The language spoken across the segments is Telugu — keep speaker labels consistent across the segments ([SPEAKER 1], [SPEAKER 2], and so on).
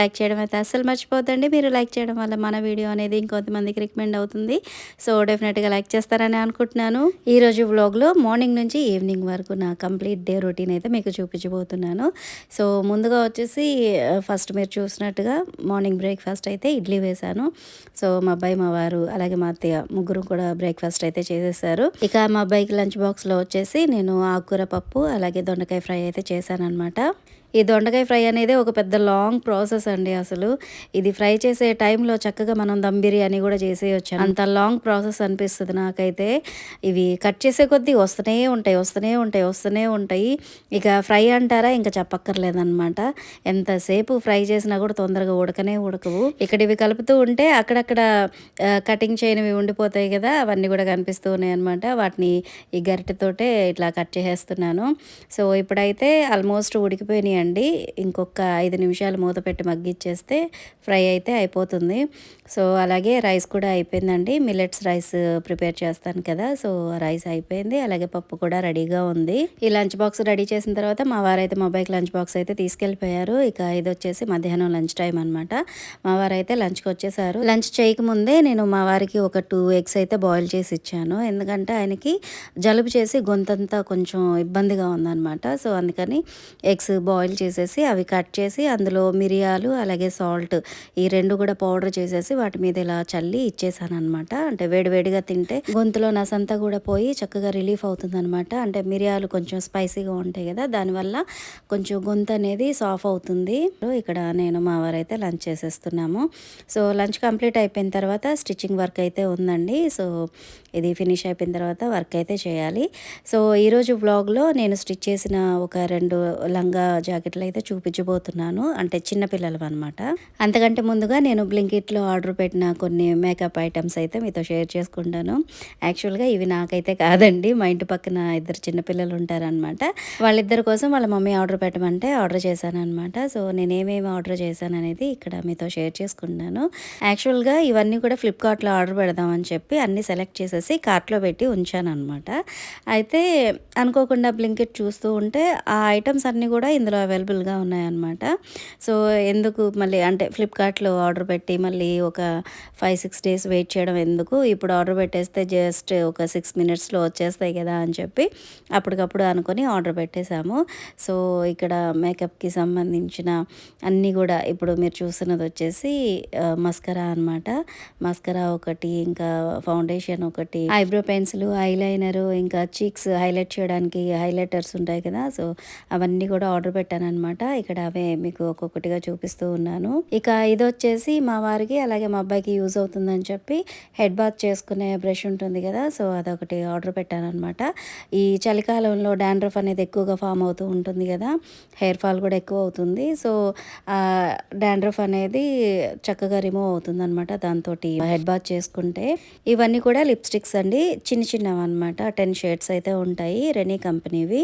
[SPEAKER 1] లైక్ చేయడం అయితే అస్సలు మర్చిపోద్దండి మీరు లైక్ చేయడం వల్ల మన వీడియో అనేది ఇంకొంతమందికి రికమెండ్ అవుతుంది. సో డెఫినెట్గా లైక్ చేస్తారని అనుకుంటున్నాను. ఈరోజు వ్లాగ్లో మార్నింగ్ నుంచి ఈవినింగ్ వరకు నా కంప్లీట్ డే రొటీన్ అయితే మీకు చూపించబోతున్నాను. సో ముందుగా వచ్చేసి ఫస్ట్ మీరు చూసినట్టుగా మార్నింగ్ బ్రేక్ఫాస్ట్ అయితే ఇడ్లీ వేశాను. సో మా అబ్బాయి మా వారు అలాగే మా అత్తయ్య ముగ్గురు కూడా బ్రేక్ఫాస్ట్ అయితే చేసేసారు. ఇక మా అబ్బాయికి లంచ్ బాక్స్లో వచ్చేసి నేను ఆకుకూర పప్పు అలాగే దొండకాయ ఫ్రై అయితే చేశాను అనమాట ఈ దొండకాయ ఫ్రై అనేది ఒక పెద్ద లాంగ్ ప్రాసెస్ అండి అసలు. ఇది ఫ్రై చేసే టైంలో చక్కగా మనం దమ్ బిర్యానీ కూడా చేసేయచ్చు. అంత లాంగ్ ప్రాసెస్ అనిపిస్తుంది నాకైతే. ఇవి కట్ చేసే కొద్దీ వస్తూనే ఉంటాయి వస్తూనే ఉంటాయి వస్తూనే ఉంటాయి. ఇక ఫ్రై అంటారా ఇంకా చెప్పక్కర్లేదన్నమాట. ఎంతసేపు ఫ్రై చేసినా కూడా తొందరగా ఉడకనే ఉడకవు. ఇక్కడ ఇవి కలుపుతూ ఉంటే అక్కడక్కడ కటింగ్ చేయనివి ఉండిపోతాయి కదా అవన్నీ కూడా కనిపిస్తూ ఉన్నాయి అనమాట వాటిని ఈ గరిటెతోటే ఇట్లా కట్ చేసేస్తున్నాను. సో ఇప్పుడైతే ఆల్మోస్ట్ ఉడికిపోయినాయి అండి. ఇంకొక ఐదు నిమిషాలు మూత పెట్టి మగ్గిచ్చేస్తే ఫ్రై అయితే అయిపోతుంది. సో అలాగే రైస్ కూడా అయిపోయిందండి. మిల్లెట్స్ రైస్ ప్రిపేర్ చేస్తాను కదా సో రైస్ అయిపోయింది. అలాగే పప్పు కూడా రెడీగా ఉంది. ఈ లంచ్ బాక్స్ రెడీ చేసిన తర్వాత మా వారైతే మొబైల్ లంచ్ బాక్స్ అయితే తీసుకెళ్ళిపోయారు. ఇక ఇది వచ్చేసి మధ్యాహ్నం లంచ్ టైం అనమాట మా వారైతే లంచ్కి వచ్చేసారు. లంచ్ చేయకముందే నేను మా వారికి ఒక టూ ఎగ్స్ అయితే బాయిల్ చేసి ఇచ్చాను. ఎందుకంటే ఆయనకి జలుబు చేసి గొంతంతా కొంచెం ఇబ్బందిగా ఉందన్నమాట. సో అందుకని ఎగ్స్ బాయిల్ చేసేసి అవి కట్ చేసి అందులో మిరియాలు అలాగే సాల్ట్ ఈ రెండు కూడా పౌడర్ చేసేసి వాటి మీద ఇలా చల్లి ఇచ్చేసాను అనమాట అంటే వేడివేడిగా తింటే గొంతులో నసంతా కూడా పోయి చక్కగా రిలీఫ్ అవుతుంది అనమాట అంటే మిరియాలు కొంచెం స్పైసీగా ఉంటాయి కదా దానివల్ల కొంచెం గొంతు అనేది సాఫ్ అవుతుంది. ఇక్కడ నేను మా వారైతే లంచ్ చేసేస్తున్నాము. సో లంచ్ కంప్లీట్ అయిపోయిన తర్వాత స్టిచ్చింగ్ వర్క్ అయితే ఉందండి. సో ఇది ఫినిష్ అయిపోయిన తర్వాత వర్క్ అయితే చేయాలి. సో ఈరోజు వ్లాగ్లో నేను స్టిచ్ చేసిన ఒక రెండు లంగా జాకెట్లు అయితే చూపించబోతున్నాను. అంటే చిన్నపిల్లలు అనమాట అంతకంటే ముందుగా నేను బ్లింకిట్లో ఆర్డర్ పెట్టిన కొన్ని మేకప్ ఐటమ్స్ అయితే మీతో షేర్ చేసుకుంటాను. యాక్చువల్గా ఇవి నాకైతే కాదండి. మా ఇంటి పక్కన ఇద్దరు చిన్నపిల్లలు ఉంటారనమాట వాళ్ళిద్దరి కోసం వాళ్ళ మమ్మీ ఆర్డర్ పెట్టమంటే ఆర్డర్ చేశాను అనమాట సో నేను ఏమేమి ఆర్డర్ చేశాను అనేది ఇక్కడ మీతో షేర్ చేసుకుంటాను. యాక్చువల్గా ఇవన్నీ కూడా ఫ్లిప్కార్ట్లో ఆర్డర్ పెడదామని చెప్పి అన్నీ సెలెక్ట్ చేసేసి కార్ట్లో పెట్టి ఉంచాను అనమాట అయితే అనుకోకుండా బ్లింకెట్ చూస్తూ ఉంటే ఆ ఐటమ్స్ అన్నీ కూడా ఇందులో అవైలబుల్గా ఉన్నాయన్నమాట. సో ఎందుకు మళ్ళీ అంటే ఫ్లిప్కార్ట్లో ఆర్డర్ పెట్టి మళ్ళీ ఒక ఫైవ్ సిక్స్ డేస్ వెయిట్ చేయడం ఎందుకు? ఇప్పుడు ఆర్డర్ పెట్టేస్తే జస్ట్ ఒక సిక్స్ మినిట్స్లో వచ్చేస్తాయి కదా అని చెప్పి అప్పటికప్పుడు అనుకొని ఆర్డర్ పెట్టేశాము. సో ఇక్కడ మేకప్కి సంబంధించిన అన్నీ కూడా ఇప్పుడు మీరు చూస్తున్నది వచ్చేసి మస్కరా అనమాట మస్కరా ఒకటి ఇంకా ఫౌండేషన్ ఒకటి ఐబ్రో పెన్సిల్ ఐలైనరు ఇంకా చీక్స్ హైలైట్ చేయడానికి హైలైటర్స్ ఉంటాయి కదా. సో అవన్నీ కూడా ఆర్డర్ పెట్టాను అనమాట ఇక్కడ అవే మీకు ఒక్కొక్కటిగా చూపిస్తూ ఉన్నాను. ఇక ఇది వచ్చేసి మా వారికి అలాగే మా అబ్బాయికి యూజ్ అవుతుందని చెప్పి హెడ్ బాత్ చేసుకునే బ్రష్ ఉంటుంది కదా సో అదొకటి ఆర్డర్ పెట్టాను అనమాట ఈ చలికాలంలో డాండ్రఫ్ అనేది ఎక్కువగా ఫామ్ అవుతూ ఉంటుంది కదా హెయిర్ ఫాల్ కూడా ఎక్కువ అవుతుంది. సో డాండ్రఫ్ అనేది చక్కగా రిమూవ్ అవుతుంది అనమాట దాంతో హెడ్ బాత్ చేసుకుంటే. ఇవన్నీ కూడా లిప్స్టిక్స్ అండి చిన్న చిన్నవి అనమాట టెన్ షేడ్స్ అయితే ఉంటాయి రెనీ కంపెనీవి.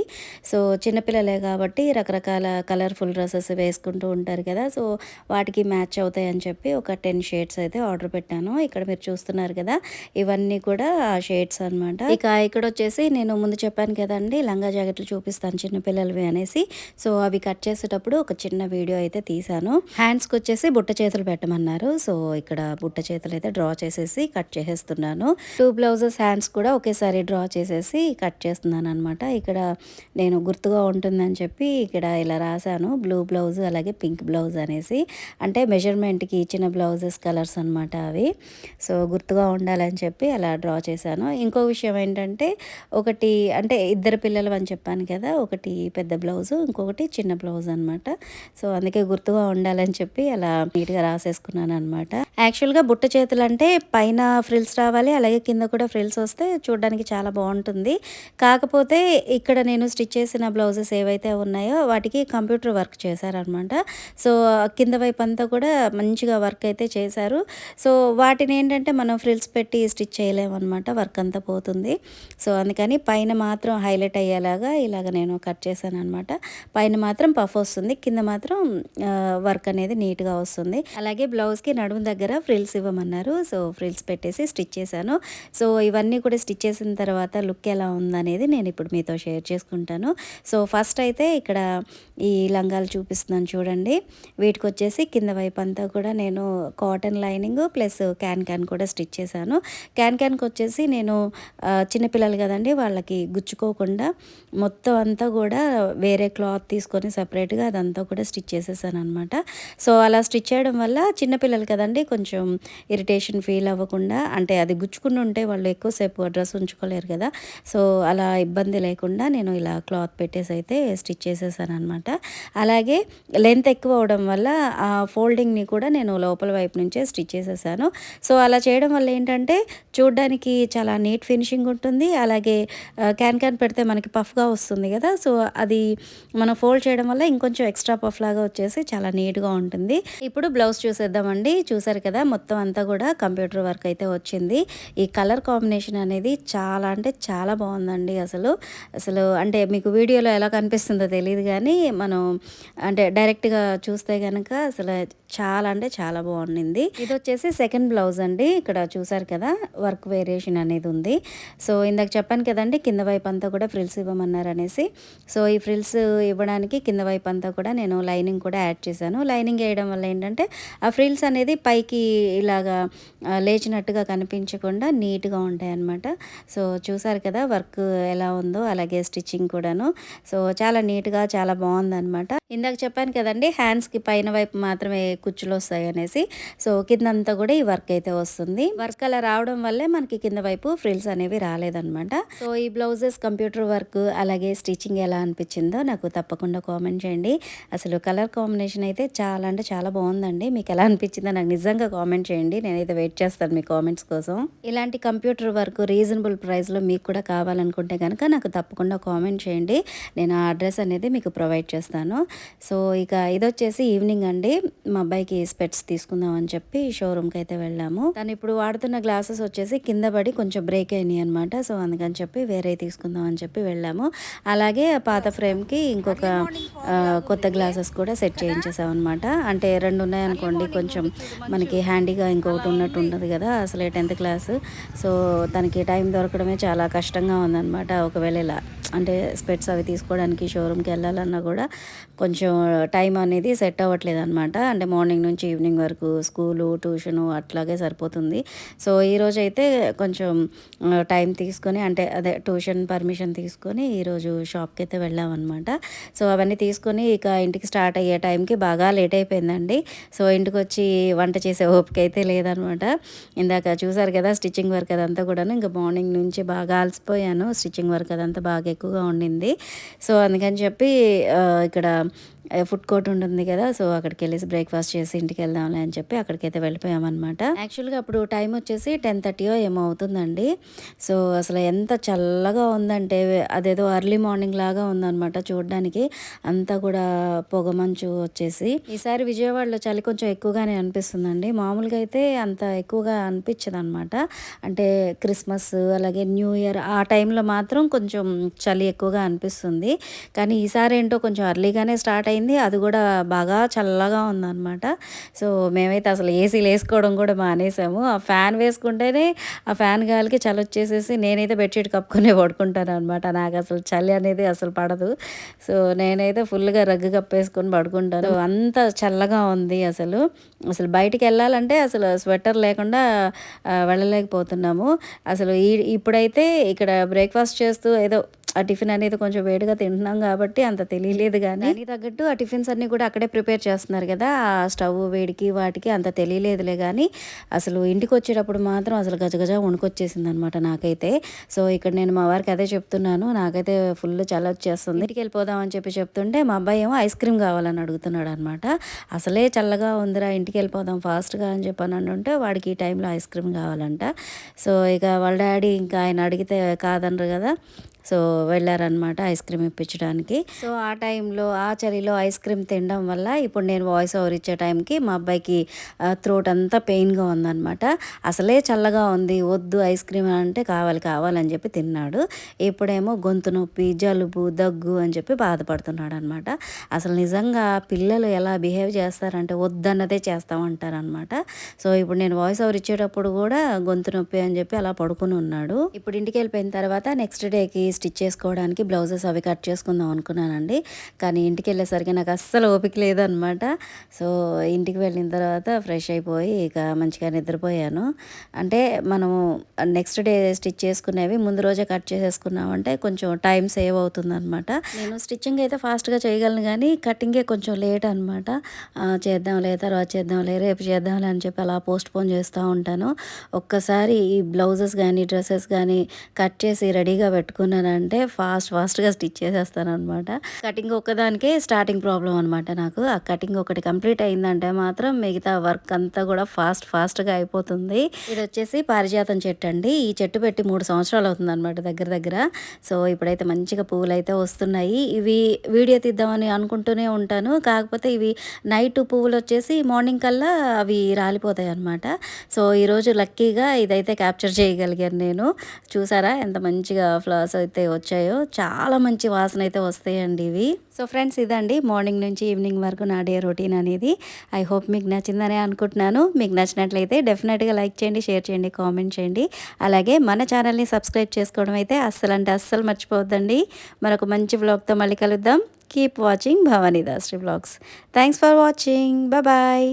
[SPEAKER 1] సో చిన్నపిల్లలే కాబట్టి రకరకాల కలర్ఫుల్ డ్రెస్సెస్ వేసుకుంటూ ఉంటారు కదా. సో వాటికి మ్యాచ్ అవుతాయని చెప్పి ఒక టెన్ షేడ్స్ అయితే ఆర్డర్ పెట్టాను. ఇక్కడ మీరు చూస్తున్నారు కదా ఇవన్నీ కూడా షేడ్స్ అనమాట ఇక ఇక్కడ వచ్చేసి నేను ముందు చెప్పాను కదండి లంగా జాకెట్లు చూపిస్తాను చిన్నపిల్లలవి అనేసి. సో అవి కట్ చేసేటప్పుడు ఒక చిన్న వీడియో అయితే తీసాను హ్యాండ్స్కి వచ్చేసి బుట్ట చేతులు పెట్టమన్నారు. సో ఇక్కడ బుట్ట చేతులు అయితే డ్రా చేసేసి కట్ చేసేస్తున్నాను. టూ బ్లౌజెస్ హ్యాండ్స్ కూడా ఒకేసారి డ్రా చేసేసి కట్ చేస్తున్నాను అనమాట ఇక్కడ నేను గుర్తుగా ఉంటుందని చెప్పి ఇక్కడ ఇలా రాశాను. బ్లూ బ్లౌజ్ అలాగే పింక్ బ్లౌజ్ అనేసి. అంటే మెజర్మెంట్కి ఇచ్చిన బ్లౌజెస్ కలర్స్ అనమాట అవి. సో గుర్తుగా ఉండాలని చెప్పి అలా డ్రా చేశాను. ఇంకో విషయం ఏంటంటే ఒకటి అంటే ఇద్దరు పిల్లలు అని చెప్పాను కదా ఒకటి పెద్ద బ్లౌజ్ ఇంకొకటి చిన్న బ్లౌజ్ అనమాట సో అందుకే గుర్తుగా ఉండాలని చెప్పి అలా నీట్గా రాసేసుకున్నాను అనమాట యాక్చువల్గా బుట్ట చేతులు అంటే పైన ఫ్రిల్స్ రావాలి అలాగే కింద కూడా ఫ్రిల్స్ వస్తే చూడడానికి చాలా బాగుంటుంది. కాకపోతే ఇక్కడ నేను స్టిచ్ చేసిన బ్లౌజెస్ ఏవైతే ఉన్నాయో వాటికి కంప్యూటర్ వర్క్ చేశారనమాట సో కింద వైపు అంతా కూడా మంచిగా వర్క్ అయితే చేశారు. సో వాటిని ఏంటంటే మనం ఫ్రిల్స్ పెట్టి స్టిచ్ చేయలేమన్నమాట వర్క్ అంతా పోతుంది. సో అందుకని పైన మాత్రం హైలైట్ అయ్యేలాగా ఇలాగ నేను కట్ చేశాను అనమాట పైన మాత్రం పఫ్ వస్తుంది కింద మాత్రం వర్క్ అనేది నీట్గా వస్తుంది. అలాగే బ్లౌజ్కి నడుము దగ్గర దగ్గర ఫ్రిల్స్ ఇవ్వమన్నారు. సో ఫ్రిల్స్ పెట్టేసి స్టిచ్ చేశాను. సో ఇవన్నీ కూడా స్టిచ్ చేసిన తర్వాత లుక్ ఎలా ఉందనేది నేను ఇప్పుడు మీతో షేర్ చేసుకుంటాను. సో ఫస్ట్ అయితే ఇక్కడ ఈ లంగాలు చూపిస్తున్నాను చూడండి. వీటికి వచ్చేసి కింద వైపు అంతా కూడా నేను cotton lining plus can can కూడా స్టిచ్ చేశాను. క్యాన్ క్యాన్కి వచ్చేసి నేను చిన్నపిల్లలు కదండి వాళ్ళకి గుచ్చుకోకుండా మొత్తం అంతా కూడా వేరే క్లాత్ తీసుకొని సపరేట్గా అదంతా కూడా స్టిచ్ చేసేసాను అనమాట సో అలా స్టిచ్ చేయడం వల్ల చిన్నపిల్లలు కదండి కొంచెం ఇరిటేషన్ ఫీల్ అవ్వకుండా అంటే అది గుచ్చుకుని ఉంటే వాళ్ళు ఎక్కువసేపు డ్రెస్ ఉంచుకోలేరు కదా. సో అలా ఇబ్బంది లేకుండా నేను ఇలా క్లాత్ పెట్టేసి అయితే స్టిచ్ చేసేసాను అనమాట అలాగే లెంత్ ఎక్కువ అవడం వల్ల ఆ ఫోల్డింగ్ని కూడా నేను లోపల వైపు నుంచే స్టిచ్ చేసేసాను. సో అలా చేయడం వల్ల ఏంటంటే చూడడానికి చాలా నీట్ ఫినిషింగ్ ఉంటుంది. అలాగే క్యాన్ క్యాన్ పెడితే మనకి పఫ్గా వస్తుంది కదా. సో అది మనం ఫోల్డ్ చేయడం వల్ల ఇంకొంచెం ఎక్స్ట్రా పఫ్ లాగా వచ్చేసి చాలా నీట్గా ఉంటుంది. ఇప్పుడు బ్లౌజ్ చూసేద్దామండి. చూసారు కదా మొత్తం అంతా కూడా కంప్యూటర్ వర్క్ అయితే వచ్చింది. ఈ కలర్ కాంబినేషన్ అనేది చాలా అంటే చాలా బాగుందండి అసలు. అసలు అంటే మీకు వీడియోలో ఎలా కనిపిస్తుందో తెలియదు కానీ మనం అంటే డైరెక్ట్గా చూస్తే కనుక అసలు చాలా అంటే చాలా బాగుండింది. ఇది వచ్చేసి సెకండ్ బ్లౌజ్ అండి. ఇక్కడ చూసారు కదా వర్క్ వేరియేషన్ అనేది ఉంది. సో ఇందాక చెప్పాను కదండి కింద వైపు అంతా కూడా ఫ్రిల్స్ ఇవ్వమన్నారు అనేసి సో ఈ ఫ్రిల్స్ ఇవ్వడానికి కింద వైపు అంతా కూడా నేను లైనింగ్ కూడా యాడ్ చేశాను. లైనింగ్ వేయడం వల్ల ఏంటంటే ఆ ఫ్రిల్స్ అనేది పైకి ఇలాగా లేచినట్టుగా కనిపించకుండా నీట్గా ఉంటాయి అన్నమాట సో చూసారు కదా వర్క్ ఎలా ఉందో అలాగే స్టిచ్చింగ్ కూడాను. సో చాలా నీట్గా చాలా బాగుందన్నమాట. ఇందాక చెప్పాను కదండి హ్యాండ్స్కి పైన వైపు మాత్రమే కుచ్చులు వస్తాయి అనేసి. సో కిందంతా కూడా ఈ వర్క్ అయితే వస్తుంది. వర్క్ అలా రావడం వల్లే మనకి కింద వైపు ఫ్రిల్స్ అనేవి రాలేదనమాట సో ఈ బ్లౌజెస్ కంప్యూటర్ వర్క్ అలాగే స్టిచ్చింగ్ ఎలా అనిపించిందో నాకు తప్పకుండా కామెంట్ చేయండి. అసలు కలర్ కాంబినేషన్ అయితే చాలా అంటే చాలా బాగుందండి. మీకు ఎలా అనిపించిందో నాకు నిజంగా కామెంట్ చేయండి. నేనైతే వెయిట్ చేస్తాను మీ కామెంట్స్ కోసం. ఇలాంటి కంప్యూటర్ వర్క్ రీజనబుల్ ప్రైస్లో మీకు కూడా కావాలనుకుంటే కనుక నాకు తప్పకుండా కామెంట్ చేయండి. నేను ఆ అడ్రస్ అనేది మీకు ప్రొవైడ్ చేస్తాను. సో ఇక ఇది వచ్చేసి ఈవినింగ్ అండి. మా అబ్బాయికి స్పెట్స్ తీసుకుందాం అని చెప్పి షోరూమ్కి అయితే వెళ్ళాము. తను ఇప్పుడు వాడుతున్న గ్లాసెస్ వచ్చేసి కింద పడి కొంచెం బ్రేక్ అయినాయి అనమాట సో అందుకని చెప్పి వేరే తీసుకుందాం అని చెప్పి వెళ్ళాము. అలాగే పాత ఫ్రేమ్కి ఇంకొక కొత్త గ్లాసెస్ కూడా సెట్ చేయించేసాం అనమాట అంటే రెండు ఉన్నాయనుకోండి కొంచెం మనకి హ్యాండీగా ఇంకొకటి ఉన్నట్టు ఉంటుంది కదా అసలే టెన్త్ క్లాస్. సో తనకి టైం దొరకడమే చాలా కష్టంగా ఉందన్నమాట. ఒకవేళ ఇలా అంటే స్పెట్స్ అవి తీసుకోవడానికి షోరూమ్కి వెళ్ళాలన్నా కూడా కొంచెం కొంచెం టైం అనేది సెట్ అవ్వట్లేదు అనమాట అంటే మార్నింగ్ నుంచి ఈవినింగ్ వరకు స్కూలు ట్యూషను అట్లాగే సరిపోతుంది. సో ఈరోజు అయితే కొంచెం టైం తీసుకొని అంటే అదే ట్యూషన్ పర్మిషన్ తీసుకొని ఈరోజు షాప్కి అయితే వెళ్ళామన్నమాట. సో అవన్నీ తీసుకొని ఇక ఇంటికి స్టార్ట్ అయ్యే టైంకి బాగా లేట్ అయిపోయిందండి. సో ఇంటికి వచ్చి వంట చేసే ఓపిక అయితే లేదనమాట ఇందాక చూసారు కదా స్టిచ్చింగ్ వర్క్ అదంతా కూడాను. ఇంకా మార్నింగ్ నుంచి బాగా అలసిపోయాను. స్టిచ్చింగ్ వర్క్ అదంతా బాగా ఎక్కువగా ఉండింది. సో అందుకని చెప్పి ఇక్కడ ఫుడ్ కోర్ట్ ఉంటుంది కదా సో అక్కడికి వెళ్ళేసి బ్రేక్ఫాస్ట్ చేసి ఇంటికి వెళ్దాంలే అని చెప్పి అక్కడికైతే వెళ్ళిపోయామన్నమాట. యాక్చువల్గా అప్పుడు టైం వచ్చేసి టెన్ థర్టీయో ఏమో అవుతుందండి. సో అసలు ఎంత చల్లగా ఉందంటే అదేదో అర్లీ మార్నింగ్ లాగా ఉందన్నమాట చూడడానికి. అంతా కూడా పొగమంచు వచ్చేసి. ఈసారి విజయవాడలో చలి కొంచెం ఎక్కువగానే అనిపిస్తుందండి. మామూలుగా అయితే అంత ఎక్కువగా అనిపించదు అనమాట అంటే క్రిస్మస్ అలాగే న్యూ ఇయర్ ఆ టైంలో మాత్రం కొంచెం చలి ఎక్కువగా అనిపిస్తుంది. కానీ ఈసారి ఏంటో కొంచెం అర్లీగానే స్టార్ట్ అయింది. అది కూడా బాగా చల్లగా ఉందన్నమాట. సో మేమైతే అసలు ఏసీలు వేసుకోవడం కూడా మానేసాము. ఆ ఫ్యాన్ వేసుకుంటేనే ఆ ఫ్యాన్ గాలికి చలి వచ్చేసేసి నేనైతే బెడ్షీట్ కప్పుకునే పడుకుంటాను అనమాట నాకు అసలు చలి అనేది అసలు పడదు. సో నేనైతే ఫుల్గా రగ్గు కప్పేసుకొని పడుకుంటాను. అంత చల్లగా ఉంది అసలు. అసలు బయటికి వెళ్ళాలంటే అసలు స్వెటర్ లేకుండా వెళ్ళలేకపోతున్నాము. అసలు ఈ ఇప్పుడైతే ఇక్కడ బ్రేక్ఫాస్ట్ చేస్తూ ఏదో ఆ టిఫిన్ అనేది కొంచెం వేడిగా తింటున్నాం కాబట్టి అంత తెలియలేదు కానీ దానికి తగ్గట్టు అన్నట్టు ఆ టిఫిన్స్ అన్నీ కూడా అక్కడే ప్రిపేర్ చేస్తున్నారు కదా. ఆ స్టవ్ వేడికి వాటికి అంత తెలియలేదులే కానీ అసలు ఇంటికి వచ్చేటప్పుడు మాత్రం అసలు గజగజ వణుకొచ్చేసింది అనమాట నాకైతే. సో ఇక్కడ నేను మా వారికి అదే చెప్తున్నాను. నాకైతే ఫుల్ చల్ల వచ్చేస్తుంది. ఇంటికి వెళ్ళిపోదాం అని చెప్పి చెప్తుంటే మా అబ్బాయి ఏమో ఐస్ క్రీమ్ కావాలని అడుగుతున్నాడు అనమాట అసలే చల్లగా ఉందిరా ఇంటికి వెళ్ళిపోదాం ఫాస్ట్గా అని చెప్పని అంటుంటే వాడికి ఈ టైంలో ఐస్ క్రీమ్ కావాలంట. సో ఇక వాళ్ళ డాడీ ఇంకా ఆయన అడిగితే కాదనరు కదా. సో వెళ్ళారనమాట ఐస్ క్రీమ్ ఇప్పించడానికి. సో ఆ టైంలో ఆ చలిలో ఐస్ క్రీమ్ తినడం వల్ల ఇప్పుడు నేను వాయిస్ ఓవర్ ఇచ్చే టైంకి మా అబ్బాయికి త్రోట్ అంతా పెయిన్గా ఉందనమాట అసలే చల్లగా ఉంది వద్దు ఐస్ క్రీమ్ అంటే కావాలి కావాలని చెప్పి తిన్నాడు. ఇప్పుడేమో గొంతు నొప్పి జలుబు దగ్గు అని చెప్పి బాధపడుతున్నాడు అనమాట అసలు నిజంగా పిల్లలు ఎలా బిహేవ్ చేస్తారంటే వద్దన్నదే చేస్తామంటారనమాట సో ఇప్పుడు నేను వాయిస్ ఓవర్ ఇచ్చేటప్పుడు కూడా గొంతు నొప్పి అని చెప్పి అలా పడుకుని ఉన్నాడు. ఇప్పుడు ఇంటికి వెళ్ళిపోయిన తర్వాత నెక్స్ట్ డేకి స్టిచ్ చేసుకోవడానికి బ్లౌజెస్ అవి కట్ చేసుకుందాం అనుకున్నానండి. కానీ ఇంటికి వెళ్ళేసరికి నాకు అస్సలు ఓపిక లేదనమాట. సో ఇంటికి వెళ్ళిన తర్వాత ఫ్రెష్ అయిపోయి ఇక మంచిగా నిద్రపోయాను. అంటే మనము నెక్స్ట్ డే స్టిచ్ చేసుకునేవి ముందు రోజే కట్ చేసేసుకున్నామంటే కొంచెం టైం సేవ్ అవుతుంది అనమాట నేను స్టిచ్చింగ్ అయితే ఫాస్ట్గా చేయగలను కానీ కటింగే కొంచెం లేట్ అనమాట. చేద్దాంలే తర్వాత చేద్దాంలే రేపు చేద్దాంలే అని చెప్పి అలా పోస్ట్ పోన్ చేస్తూ ఉంటాను. ఒక్కసారి ఈ బ్లౌజెస్ కానీ డ్రెస్సెస్ కానీ కట్ చేసి రెడీగా పెట్టుకున్నానంటే ఫాస్ట్ ఫాస్ట్గా స్టిచ్ చేసేస్తాను అనమాట కటింగ్ ఒక్కదానికే స్టార్టింగ్ ప్రాబ్లం అనమాట నాకు. ఆ కటింగ్ ఒకటి కంప్లీట్ అయిందంటే మాత్రం మిగతా వర్క్ అంతా కూడా ఫాస్ట్ ఫాస్ట్గా అయిపోతుంది. ఇది వచ్చేసి పారిజాతం చెట్టు అండి. ఈ చెట్టు పెట్టి మూడు సంవత్సరాలు అవుతుంది అనమాట దగ్గర దగ్గర. సో ఇప్పుడైతే మంచిగా పువ్వులు అయితే వస్తున్నాయి. ఇవి వీడియో తీద్దామని అనుకుంటూనే ఉంటాను. కాకపోతే ఇవి నైట్ పువ్వులు వచ్చేసి మార్నింగ్ కల్లా అవి రాలిపోతాయి అనమాట సో ఈరోజు లక్కీగా ఇదైతే క్యాప్చర్ చేయగలిగాను నేను. చూసారా? ఎంత మంచిగా ఫ్లవర్స్ అయితే వచ్చాయో చాలా మంచి వాసన అయితే వస్తాయండి ఇవి. సో ఫ్రెండ్స్ ఇదండి మార్నింగ్ నుంచి ఈవినింగ్ వరకు నా డే రొటీన్ అనేది. ఐ హోప్ మీకు నచ్చిందని అనుకుంటున్నాను. మీకు నచ్చినట్లయితే డెఫినెట్గా లైక్ చేయండి షేర్ చేయండి కామెంట్ చేయండి. అలాగే మన ఛానల్ని సబ్స్క్రైబ్ చేసుకోవడం అయితే అస్సలు అంటే అస్సలు మర్చిపోవద్దండి. మరొక మంచి బ్లాగ్తో మళ్ళీ కలుద్దాం. Keep watching Bhavani Dasari vlogs thanks for watching bye